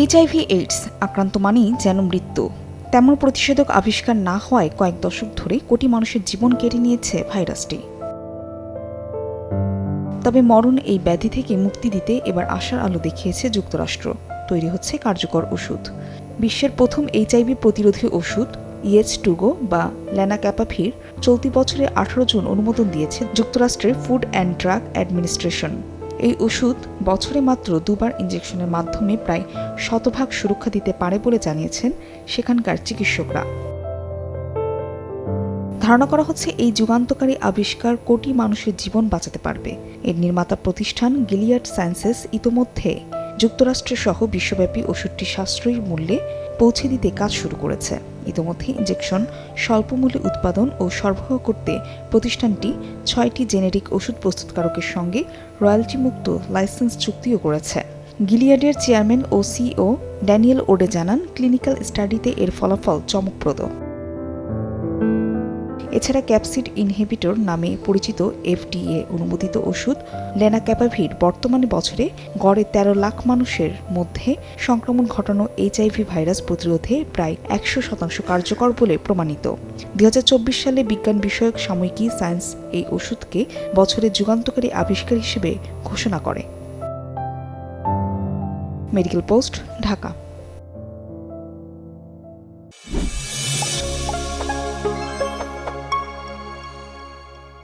HIV AIDS আক্রান্ত মানেই যেন মৃত্যু। তেমন প্রতিষেধক আবিষ্কার না হওয়ায় কয়েক দশক ধরে কোটি মানুষের জীবন কেড়ে নিয়েছে ভাইরাসটি। তবে মরণ এই ব্যাধি থেকে মুক্তি দিতে এবার আশার আলো দেখিয়েছে যুক্তরাষ্ট্র। তৈরি হচ্ছে কার্যকর ওষুধ। বিশ্বের প্রথম এইচআইভি প্রতিরোধী ওষুধ ইএচ টুগো বা ল্যানাক্যাপাফির চলতি বছরে আঠারো জন অনুমোদন দিয়েছে যুক্তরাষ্ট্রের ফুড অ্যান্ড ড্রাগ অ্যাডমিনিস্ট্রেশন এই ওষুধ বছরে মাত্র দুবার ইঞ্জেকশনের মাধ্যমে প্রায় শতভাগ সুরক্ষা দিতে পারে বলে জানিয়েছেন সেখানকার চিকিৎসকরা। ধারণা করা হচ্ছে এই যুগান্তকারী আবিষ্কার কোটি মানুষের জীবন বাঁচাতে পারবে। এর নির্মাতা প্রতিষ্ঠান গিলিয়ার্ড সায়েন্সেস ইতোমধ্যে সহ বিশ্বব্যাপী ওষুধটি সাশ্রয়ী মূল্যে পৌঁছে দিতে কাজ শুরু করেছে। ইতোমধ্যে ইঞ্জেকশন স্বল্প মূল্যে উৎপাদন ও সরবরাহ করতে প্রতিষ্ঠানটি ছয়টি জেনেরিক ওষুধ প্রস্তুতকারকের সঙ্গে রয়্যালটি মুক্ত লাইসেন্স চুক্তিও করেছে। গিলিয়াডের চেয়ারম্যান ও সিও ড্যানিয়েল ওডে জানান, ক্লিনিক্যাল স্টাডিতে এর ফলাফল চমকপ্রদ। এছাড়া ক্যাপসিড ইনহিবিটর নামে পরিচিত এফডিএ অনুমোদিত ওষুধ লেনাক্যাপাভির বর্তমানে বছরে গড়ে তেরো লাখ মানুষের মধ্যে সংক্রমণ ঘটানো এইচআইভি ভাইরাস প্রতিরোধে প্রায় একশো শতাংশ কার্যকর বলে প্রমাণিত। দুই হাজার চব্বিশ সালে বিজ্ঞান বিষয়ক সাময়িকী সায়েন্স এই ওষুধকে বছরের যুগান্তকারী আবিষ্কার হিসেবে ঘোষণা করে। Medical post, Dhaka.